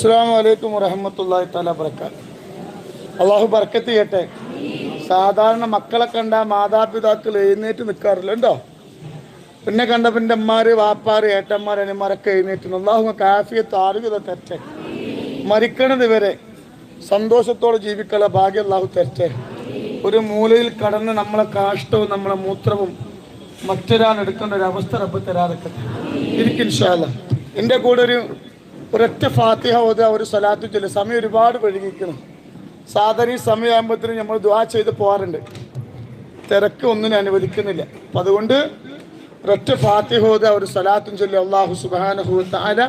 അസ്സാം വലൈക്കും വറഹമത്തല്ലാഹി തല ബർക്കാത്ത് അള്ളാഹു ബർക്കത്ത് ചെയ്യട്ടെ സാധാരണ മക്കളെ കണ്ട മാതാപിതാക്കൾ എഴുന്നേറ്റ് നിൽക്കാറില്ല ഉണ്ടോ? പിന്നെ കണ്ട പിന്നെ അമ്മമാര് വാപ്പാര് ഏട്ടന്മാർ അനിമാരൊക്കെ എഴുന്നേറ്റ് അള്ളാഹു കാഫിയത്ത് ആരോഗ്യത തരട്ടെ. മരിക്കണത് വരെ സന്തോഷത്തോടെ ജീവിക്കാനുള്ള ഭാഗ്യം അള്ളാഹു തരട്ടെ. ഒരു മൂലയിൽ കടന്ന് നമ്മളെ കാഷ്ടവും നമ്മളെ മൂത്രവും മറ്റൊരാൾ എടുക്കേണ്ട ഒരു അവസ്ഥ റബ്ബ് തരാതൊക്കെ ഇരിക്കും ഇൻഷാല്ല എന്റെ കൂടെ ഒരു ഒരൊറ്റ ഫാത്തിഹ ഓതുക ഒരു സ്വലാത്തു ചൊല്ല സമയം ഒരുപാട് വഴുകിക്കണം സാധാരണ ഈ സമയമാകുമ്പോഴത്തേനും നമ്മൾ ദ്വാ ചെയ്ത് പോകാറുണ്ട്. തിരക്ക് ഒന്നിനും അനുവദിക്കുന്നില്ല. അപ്പം അതുകൊണ്ട് ഒരൊറ്റ ഫാത്തിഹ ഓതുക ഒരു സ്വലാത്തും ചൊല്ലി അള്ളാഹു സുബാനഹു താര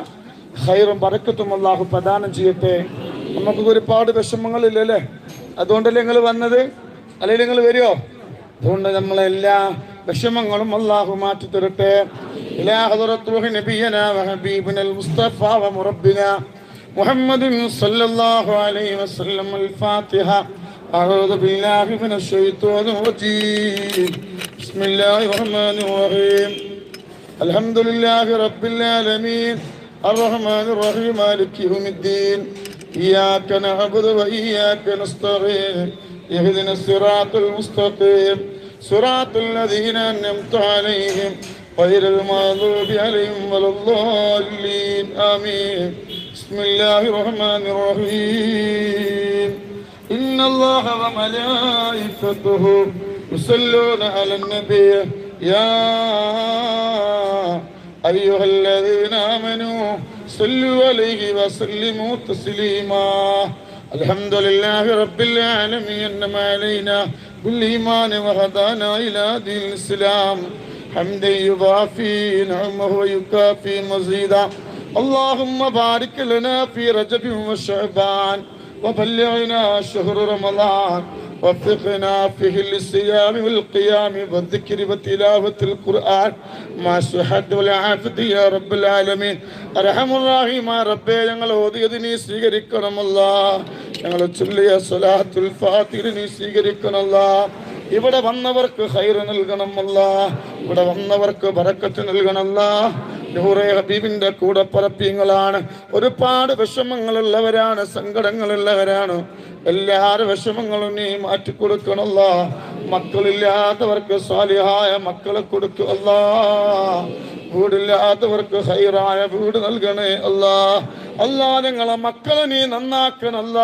ഹൈറും പറക്കത്തും അള്ളാഹു പ്രദാനം ചെയ്യട്ടെ. നമുക്ക് ഒരുപാട് വിഷമങ്ങളില്ലല്ലേ? അതുകൊണ്ടല്ലേ നിങ്ങൾ വന്നത്? അല്ലെങ്കിൽ നിങ്ങൾ വരുമോ അതുകൊണ്ട് നമ്മളെല്ലാ വിഷമങ്ങളും അള്ളാഹു മാറ്റി തരട്ടെ. إلى حضرة روح نبينا وحبيبنا المصطفى ومربنا محمد صلى الله عليه وسلم الفاتحة. أعوذ بالله من الشيطان الرجيم. بسم الله الرحمن الرحيم. الحمد لله رب العالمين. الرحمن الرحيم. مالك يوم الدين. إياك نعبد وإياك نستعين. اهدنا الصراط المستقيم. صراط الذين أنعمت عليهم. غير المغضوب عليهم ولا الضالين. آمين. بسم الله الرحمن الرحيم. إن الله وملائكته يصلون على النبي. يا أيها الذين آمنوا صلوا عليه وسلموا تسليما. الحمد لله رب العالمين. إنما علينا بالإيمان وهدانا إلى دين الإسلام. حمدا يضافي نعمه ويكافي مزيدا اللهم بارك لنا في رجب وشعبان وبلغنا شهر رمضان وفقنا فيه للصيام والقيام والذكر وتلاوة القرآن مع الصحة والعافية يا رب العالمين أرحم الراحم ربي ഞങ്ങൾ ഓതിയത് നീ സ്വീകരിക്കണമല്ല ഞങ്ങൾ ചൊല്ലിയ സ്വലാത്തുൽ ഫാത്തിർ നീ സ്വീകരിക്കണമല്ല ഇവിടെ വന്നവർക്ക് ഹൈറ് നൽകണമല്ല. ഇവിടെ വന്നവർക്ക് ബറക്കത്ത് നൽകണമല്ല. നൂറെ ഹബീബിന്റെ കൂടെ പറപ്പിങ്ങളാണ്. ഒരുപാട് വിഷമങ്ങളുള്ളവരാണ് സങ്കടങ്ങളുള്ളവരാണ്. എല്ലാവരും വിഷമങ്ങളും നീ മാറ്റി കൊടുക്കണല്ല മക്കളില്ലാത്തവർക്ക് സ്വാലിഹായ മക്കളെ കൊടുക്കല്ല വീടില്ലാത്തവർക്ക് ഹൈറായ വീട് നൽകണേ അല്ലാ. അല്ലാ ഞങ്ങളെ മക്കളെ നീ നന്നാക്കണല്ല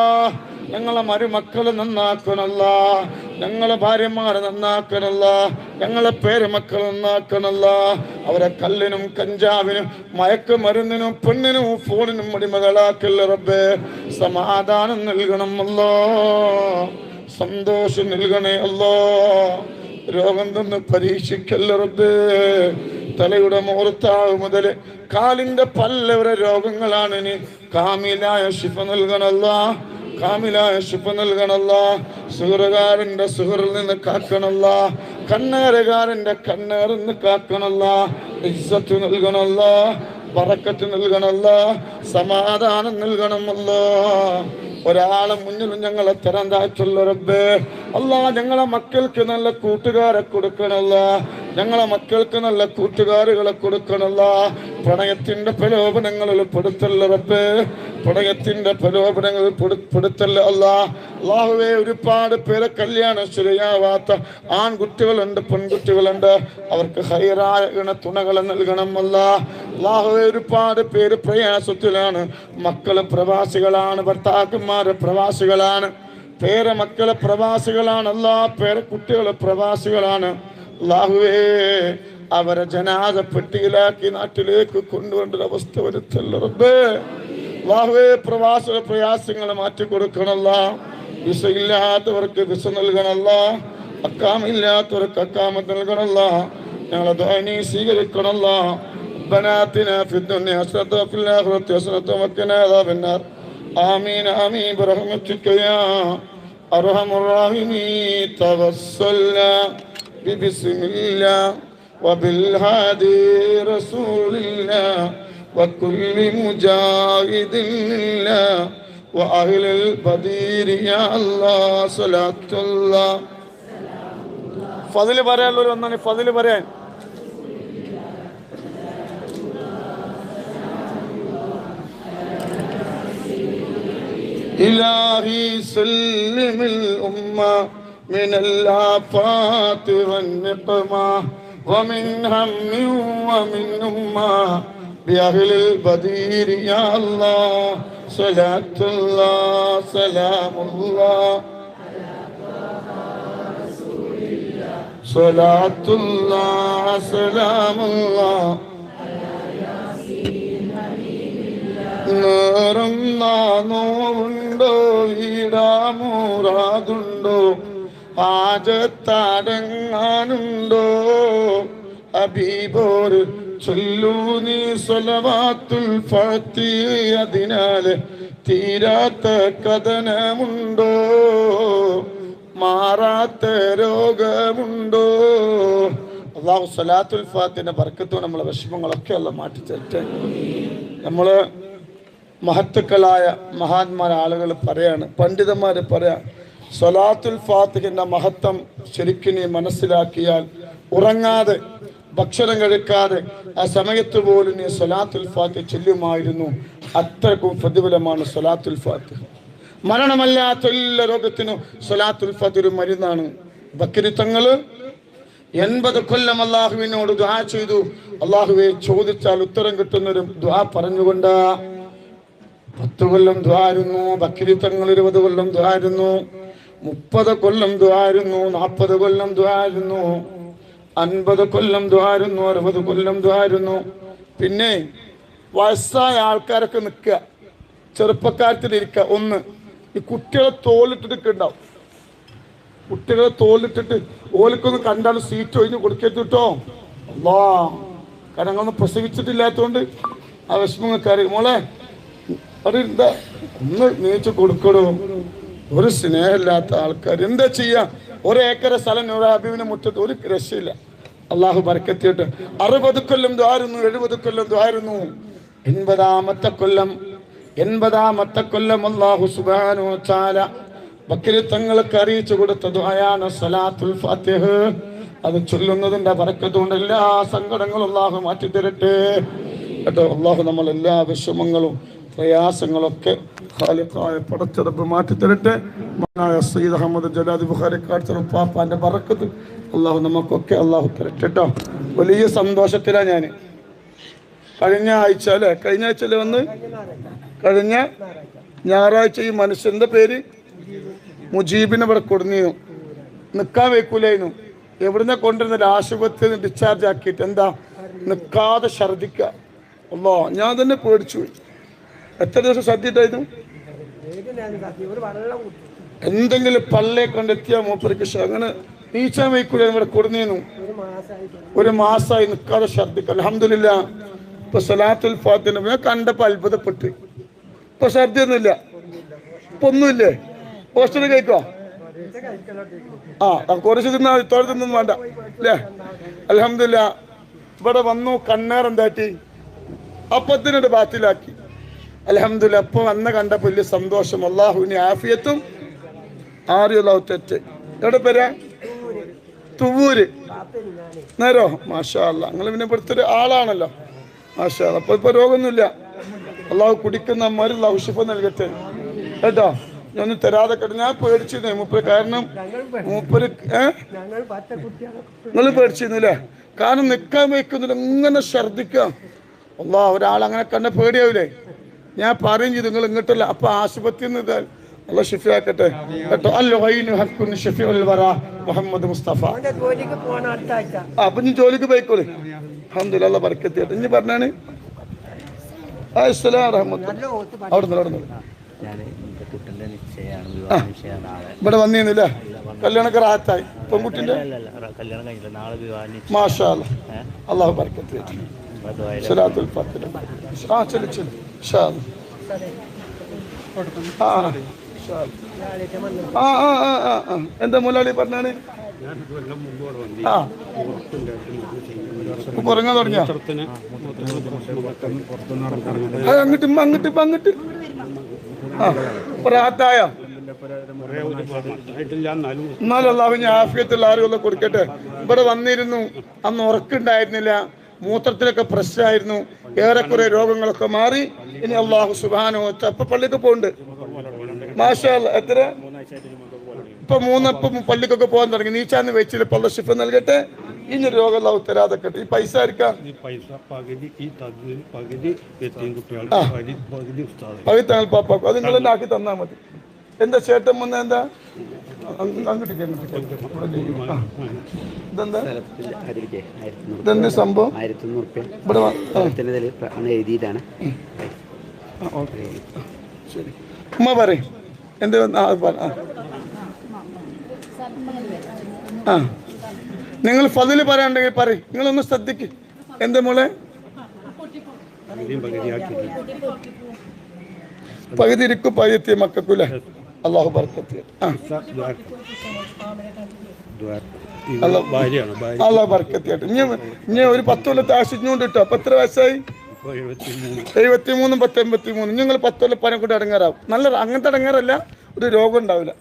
ഞങ്ങളെ മരുമക്കളെ നന്നാക്കണല്ല ഞങ്ങളെ ഭാര്യമാരെ നന്നാക്കണല്ല ഞങ്ങളെ പേരുമക്കൾ നന്നാക്കണല്ല. അവരെ കല്ലിനും കഞ്ചാവിനും മയക്കുമരുന്നിനും പെണ്ണിനും ഫോണിനും അടിമകളാക്കല്ല റബ്ബേ. സമാധാനം നൽകണം അല്ലോ. സന്തോഷം നൽകണേ അല്ലോ. രോഗം തന്ന് പരീക്ഷിക്കല്ല റബ്ബേ. തലയുടെ മുഹൂർത്താവ് മുതൽ കാലിന്റെ പല്ലവരെ രോഗങ്ങളാണ് ഇനി. കാമിലായ ശിഫ നൽകണല്ല. കാമിലായ ശുഭ നൽകണല്ല സുഹൃകാരന്റെ സുഹറിൽ നിന്ന് കാക്കണല്ല കണ്ണേറുകാരന്റെ കണ്ണേറിൽ നിന്ന് കാക്കണല്ല ഇസ്സത്ത് നൽകണല്ല പറക്കത്ത് നൽകണല്ല സമാധാനം നൽകണമല്ലോ. ഒരാളെ മുന്നിലും ഞങ്ങളെ തരം താഴ്ത്തുള്ള റബ്ബേ അല്ല ഞങ്ങളെ മക്കൾക്ക് നല്ല കൂട്ടുകാരെ കൊടുക്കണല്ല ഞങ്ങളെ മക്കൾക്ക് നല്ല കൂട്ടുകാരുകളെ കൊടുക്കണല്ല പ്രണയത്തിന്റെ പ്രലോഭനങ്ങളിൽ പെടുത്തല്ല റബ്ബേ പ്രണയത്തിന്റെ പ്രലോഭനങ്ങൾ പെടു- പെടുത്തല്ല. അള്ളാഹുവേ ഒരുപാട് പേരെ കല്യാണം ശരിയാവാത്ത ആൺകുട്ടികളുണ്ട് പെൺകുട്ടികളുണ്ട്. അവർക്ക് ഹൈറായ ഇണ തുണകൾ നൽകണം അല്ല. ഒരുപാട് പേര് പ്രയാസത്തിലാണ്. മക്കൾ പ്രവാസികളാണ് ഭർത്താക്കന്മാര് പ്രവാസികളാണ്. പേരെ മക്കളെ പ്രവാസികളാണ് അല്ലാ. പേരെ കുട്ടികളെ പ്രവാസികളാണ്. അള്ളാഹുവേ അവരെ ജനാദ പെട്ടിയിലാക്കി നാട്ടിലേക്ക് കൊണ്ടുവരേണ്ട അവസ്ഥ വരുത്തല്ലേ അള്ളാഹുവേ പ്രവാസിക പ്രയാസങ്ങൾ മാറ്റി കൊടുക്കണല്ല വിസ ഇല്ലാത്തവർക്ക് വിസ നൽകണല്ല അക്കാമില്ലാത്തവർക്ക് അക്കാമത്ത് നൽകണല്ല ഞങ്ങളെ ദ്വാനി സ്വീകരിക്കണല്ല ربنا آتنا في الدنيا حسنة وفي الآخرة حسنة وقنا عذاب النار آمين آمين برحمتك يا أرحم الراحمين توسلنا ببسم الله وبالهادي رسول الله وكل مجاهد لله وأهل البدير يا الله صلاة الله ഫതില് പറയാനുള്ളവർ ഒന്നാണ് ഫതില് പറയാൻ إلهي سلم الأمة من الآفات والنقمة ومن هم ومن أمة بأهل البدير يا الله صلاة الله سلام الله صلاة الله سلام الله നേരം നാനോണ്ടോ ഈടാമൂറാതുണ്ടോ ആജത്തടങ്ങാനുണ്ടോ അബീബോർ ചൊല്ലൂ നീ സ്വലവാത്തുൽ ഫാത്തി അതിനാല് തീരാത്ത കഥനമുണ്ടോ? മാറാത്ത രോഗമുണ്ടോ? അള്ളാഹു സ്വലാത്തുൽ ഫാത്തിന്റെ ബർക്കത്തോ നമ്മളെ വിഷമങ്ങളൊക്കെ അല്ല മാറ്റി തരട്ടെ നമ്മൾ മഹത്തുക്കളായ മഹാന്മാർ ആളുകൾ പറയാണ് പണ്ഡിതന്മാർ പറയാ സൊലാത്തുൽ ഫാത്തിഹിന്റെ മഹത്വം ശരിക്കും മനസ്സിലാക്കിയാൽ ഉറങ്ങാതെ ഭക്ഷണം കഴിക്കാതെ ആ സമയത്ത് പോലും നീ സൊലാത്തുൽ ഫാത്തി ചെല്ലുമായിരുന്നു. അത്രക്കും പ്രതിഫലമാണ് സൊലാത്തുൽ ഫാത്തി. മരണമല്ലാത്ത എല്ലാ രോഗത്തിനും സൊലാത്തുൽ ഫാത്തി ഒരു മരുന്നാണ്. ബക്കരിത്തങ്ങൾ എൺപത് കൊല്ലം അള്ളാഹുവിനോട് ദുആ ചെയ്തു. അള്ളാഹുവെ ചോദിച്ചാൽ ഉത്തരം കിട്ടുന്നൊരു ദ്വാ പറഞ്ഞുകൊണ്ട്. പത്ത് കൊല്ലം ദ്വാരുന്നു ബക്രിത്തങ്ങൾ ഇരുപത് കൊല്ലം ദ്വാരുന്നു മുപ്പത് കൊല്ലം ദ്വാരുന്നു നാൽപ്പത് കൊല്ലം ദ്വാരുന്നു അൻപത് കൊല്ലം ദ്വാരുന്നു അറുപത് കൊല്ലം ദ്വാരുന്നു പിന്നെ വയസ്സായ ആൾക്കാരൊക്കെ നിൽക്കുക. ചെറുപ്പക്കാരത്തിൽ ചെറുപ്പക്കാരത്തിലിരിക്കുക. ഒന്ന് ഈ കുട്ടികളെ തോലിട്ടിട്ടുണ്ടാവും കുട്ടികളെ തോലിട്ടിട്ട് ഓലക്കൊന്ന് കണ്ടാലും സീറ്റ് ഒഴിഞ്ഞ് കൊടുക്കരുത് കേട്ടോ. കാരണം പ്രസവിച്ചിട്ടില്ലാത്തതുകൊണ്ട് ആ വിഷമം അറിയും. മോളെ അവിടെ എന്താ? ഒന്ന് നീച്ച് കൊടുക്കണോ ഒരു സ്നേഹമില്ലാത്ത ആൾക്കാർ എന്താ ചെയ്യാ ഏക്കർ സ്ഥലം നൂറാബിവിന് മുറ്റത്ത് ഒരു രക്ഷയില്ല. അള്ളാഹു ബർക്കത്തിയിട്ട്. അറുപത് കൊല്ലം ദ്വാരുന്നു എഴുപത് കൊല്ലം ദ്വാരുന്നു എൺപതാമത്തെ കൊല്ലം എൺപതാമത്തെ കൊല്ലം അള്ളാഹു സുബാനു ചാല ബക്കിരി തങ്ങൾക്ക് അറിയിച്ചു കൊടുത്ത ദ്വായാണ് സലാത്തുൽ ഫാത്തിഹ്. അത് ചൊല്ലുന്നതിന്റെ ബറക്കത്തുകൊണ്ട് എല്ലാ സങ്കടങ്ങളും അള്ളാഹു മാറ്റി തരട്ടെ കേട്ടോ അള്ളാഹു നമ്മൾ എല്ലാ വിഷമങ്ങളും പ്രയാസങ്ങളൊക്കെ ഖാലിഖായ പടച്ചെടുപ്പ് മാറ്റി തരട്ടെ മഹാനായ സയ്യിദ് അഹമ്മദ് ജലാദി ബുഖാരി കാഴ്ച പാപ്പാന്റെ ബറക്കത്ത് അള്ളാഹു നമുക്കൊക്കെ അള്ളാഹു തരട്ടെ കേട്ടോ വലിയ സന്തോഷത്തിലാണ് ഞാൻ കഴിഞ്ഞ ആഴ്ച അല്ലേ? കഴിഞ്ഞ ആഴ്ച അല്ലേ വന്ന്? കഴിഞ്ഞ ഞായറാഴ്ച ഈ മനുഷ്യന്റെ പേര് മുജീബിനെ ഇവിടെ കൊടുന്നിരുന്നു. നിൽക്കാൻ വെക്കൂലായിരുന്നു എവിടുന്ന കൊണ്ടുവരുന്ന ആശുപത്രിയിൽ ഡിസ്ചാർജ് ആക്കിയിട്ട് എന്താ? നിൽക്കാതെ ഛർദിക്കുക. അല്ലോ ഞാൻ തന്നെ പേടിച്ചു പോയി. എത്ര ദിവസം സദ്യയിട്ടായിരുന്നു എന്തെങ്കിലും പള്ളിയെ കണ്ടെത്തിയ മൂപ്പർക്ക് അങ്ങനെ നീച്ചാൻ വയ്ക്കൂല ഇവിടെ കൊടുന്നിരുന്നു. ഒരു മാസമായി നിൽക്കാതെ ഛർദിക്ക അലഹമില്ല ഇപ്പൊ സലാത്തുൽ ഫാത്തിന് ഞാൻ കണ്ടപ്പോ അത്ഭുതപ്പെട്ട്. ഇപ്പൊ ഛർദിയൊന്നുമില്ല. ഇപ്പൊ ഒന്നുമില്ലേ? ഹോസ്റ്റലിൽ കഴിക്കോ? ആ കുറച്ച് തിന്നാ മതി. തിന്നൊന്നും വേണ്ട. അല്ലേ? അലഹമില്ല ഇവിടെ വന്നു കണ്ണേർ എന്താട്ടി? അപ്പത്തിനോട് ബാത്തിലാക്കി. അലഹമില്ല അപ്പൊ വന്ന കണ്ടപ്പോ വലിയ സന്തോഷം. അള്ളാഹുവിന് ആഫിയത്തും തെറ്റ്. എവിടെ പേരാ? തുവൂര്. നേരോ? മാഷാ അല്ല നിങ്ങൾ പിന്നെ ഇവിടുത്തെ ഒരു ആളാണല്ലോ. മാഷാ. അപ്പൊ ഇപ്പൊ രോഗമൊന്നുമില്ല. അള്ളാഹു കുടിക്കുന്ന അമ്മമാർ ലൗഷിപ്പ് നൽകട്ടെ. കേട്ടോ? ഞാൻ തരാതെ കേട്ടോ ഞാൻ പേടിച്ചിരുന്നു. മൂപ്പര് കാരണം മൂപ്പര് നിങ്ങൾ പേടിച്ചിരുന്നില്ലേ? കാരണം നിൽക്കാൻ വയ്ക്കുന്നില്ല. ഇങ്ങനെ ഛർദിക്കാം അള്ളാഹ് ഒരാൾ അങ്ങനെ കണ്ട പേടിയാവില്ലേ ഞാൻ പറയും ചെയ്തു നിങ്ങൾ ഇങ്ങോട്ടല്ല. അപ്പൊ ആശുപത്രിയിൽ നിന്ന് അല്ല ഷിഫിയാക്കട്ടെ കേട്ടോ അല്ലോ ഷഫി വറ മുഹമ്മദ് മുസ്തഫ. അപ്പൊ ഇനി ജോലിക്ക് പോയിക്കോളെ. അഹമ്മദില്ല ബർക്കത്തിയായിട്ട് ഇനി പറഞ്ഞാണ്? ഇവിടെ വന്നിരുന്നില്ല? കല്യാണൊക്കെ റാത്തായി പെൺകുട്ടിന്റെ? അല്ല അല്ല കല്യാണം കഴിഞ്ഞില്ല നാളെ വിവാഹ മാഷാ അള്ളാഹു ഫാത്തിഹ ആ ചെല്ലു ചെല്ലു. എന്താ മുലാളി പറഞ്ഞാണ്? ഉറങ്ങാൻ തുടങ്ങിയ? അങ്ങോട്ട് അങ്ങോട്ട് അങ്ങോട്ട്. ആ പ്രാത്തായ എന്നാലും അള്ളാഹു ആഫിയത്തുള്ള ആരുകളെ കൊടുക്കട്ടെ. ഇവിടെ വന്നിരുന്നു. അന്ന് ഉറക്കുണ്ടായിരുന്നില്ല. മൂത്രത്തിലൊക്കെ പ്രശ്നമായിരുന്നു. ഏറെക്കുറെ രോഗങ്ങളൊക്കെ മാറി. ഇനി അള്ളാഹു സുബാനോ അപ്പൊ പള്ളിക്ക് പോകുന്നുണ്ട് മാഷാ. എത്ര? ഇപ്പൊ മൂന്നപ്പം പള്ളിക്കൊക്കെ പോകാൻ തുടങ്ങി. നീച്ചാന്ന് വെച്ചില്ല പള്ള ഷിഫ് നൽകട്ടെ. ഇനി രോഗം തരാതെ തരാതെക്കട്ടെ. ഈ പൈസ ആയിരിക്കാം പകുതി തങ്ങൾ പാപ്പാക്കും. അത് നിങ്ങൾ തന്നെ ആക്കി തന്നാ മതി. എന്താ ചേട്ടൻ മുന്നേ എന്താ? അങ്ങോട്ടേക്ക് അങ്ങോട്ടേക്ക്. ആ. ഇതെന്താ ഇതെന്താ സംഭവം? ഇവിടെ ഓക്കേ. ശരി. ഉമ്മ പറയും. എന്ത് ആ, പറ, ആ. ആ. നിങ്ങൾ ഫതിൽ പറയാണ്ടെങ്കിൽ പറ നിങ്ങളൊന്ന് ശ്രദ്ധിക്ക്. എന്താ മോളെ? പകുതി ഇരിക്കും പകുതി എത്തിയ മക്കൾക്കുല്ലേ അള്ളാഹു ബർക്കത്ത്. അള്ളാഹു ബർക്കത്ത് ഞാൻ ഇനി ഒരു പത്ത് കൊല്ലത്തെ ആശിച്ചുകൊണ്ട് കിട്ടോ അപ്പൊ എത്ര വയസ്സായി? ഇപ്പോൾ എഴുപത്തി മൂന്ന് എഴുപത്തി മൂന്നും പത്ത് എൺപത്തി മൂന്നും നിങ്ങൾ പത്ത് കൊല്ലം പനം കൊണ്ട് അടങ്ങാറാവും. നല്ല അങ്ങനത്തെ അടങ്ങാറല്ല ഒരു രോഗം ഉണ്ടാവില്ല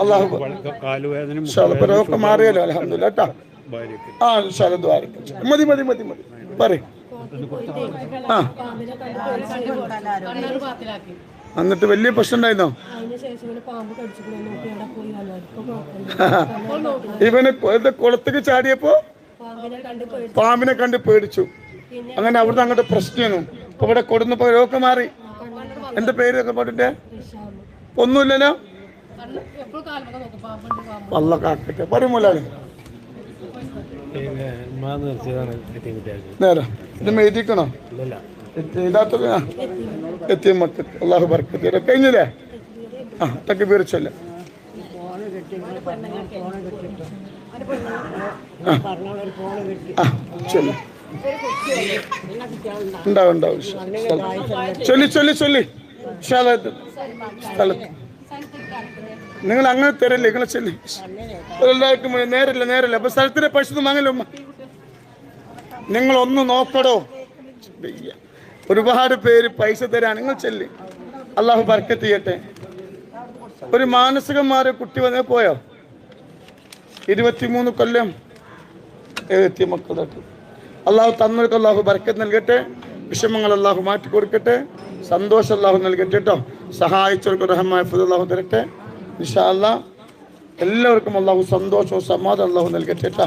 അള്ളാഹു വള- കാലുവേദന ഇപ്പൊ രോഗം മാറിയല്ലോ അലഹമില്ല കേട്ടോ ആ ശരദ്വാരം മതി മതി മതി മതി. പറയും. ആ. എന്നിട്ട് വലിയ പ്രശ്നം ഉണ്ടായിരുന്നോ ഇവന് കുളത്തേക്ക് ചാടിയപ്പോ പാമ്പിനെ കണ്ട് പേടിച്ചു. അങ്ങനെ അവിടുന്ന് അങ്ങോട്ട് പ്രശ്നമായിരുന്നു. ഇപ്പൊ ഇവിടെ കൊടുന്നപ്പോ രോഗമൊക്കെ മാറി. എന്റെ പേരൊക്കെ പാട്ടിന്റെ? ഒന്നുമില്ലല്ലോ? വള്ള കാക്കട്ടെ. പറയും നേരം നേരെ. ഇത് എഴുതിക്കണോ അള്ളാഹു ബർക്കത്ത് കഴിഞ്ഞില്ലേ? ആ തക്കി വീർച്ചല്ല ആ. ചൊല്ലി. ഉണ്ടാവും ചൊല്ലി ചൊല്ലി ചൊല്ലി. സ്ഥലത്ത്. നിങ്ങൾ അങ്ങനെ തരല്ലേ? നിങ്ങളെ ചൊല്ലി. എല്ലാവർക്കും നേരല്ല നേരല്ല. അപ്പൊ സ്ഥലത്തിന്റെ ഒന്നും വാങ്ങല്ലോ ഉമ്മ? നിങ്ങൾ ഒന്ന് നോക്കടോ. ഒരുപാട് പേര് പൈസ തരാൻ നിങ്ങൾ ചെല്ലി. അള്ളാഹു ബർക്കത്ത് ചെയ്യട്ടെ. ഒരു മാനസികന്മാരെ കുട്ടി വന്നേ പോയോ? ഇരുപത്തിമൂന്ന് കൊല്ലം എത്തിയ മക്കളായിട്ട് അള്ളാഹു തന്നവർക്ക് അള്ളാഹു ബർക്കത്ത് നൽകട്ടെ. വിഷമങ്ങൾ അള്ളാഹു മാറ്റി കൊടുക്കട്ടെ. സന്തോഷം അള്ളാഹു നൽകട്ടെ കേട്ടോ സഹായിച്ചവർക്ക് റഹമായ അള്ളാഹു തരട്ടെ. നിഷാ അല്ലാ എല്ലാവർക്കും അള്ളാഹു സന്തോഷവും സമാധാനം അള്ളാഹു നൽകട്ടെ കേട്ടോ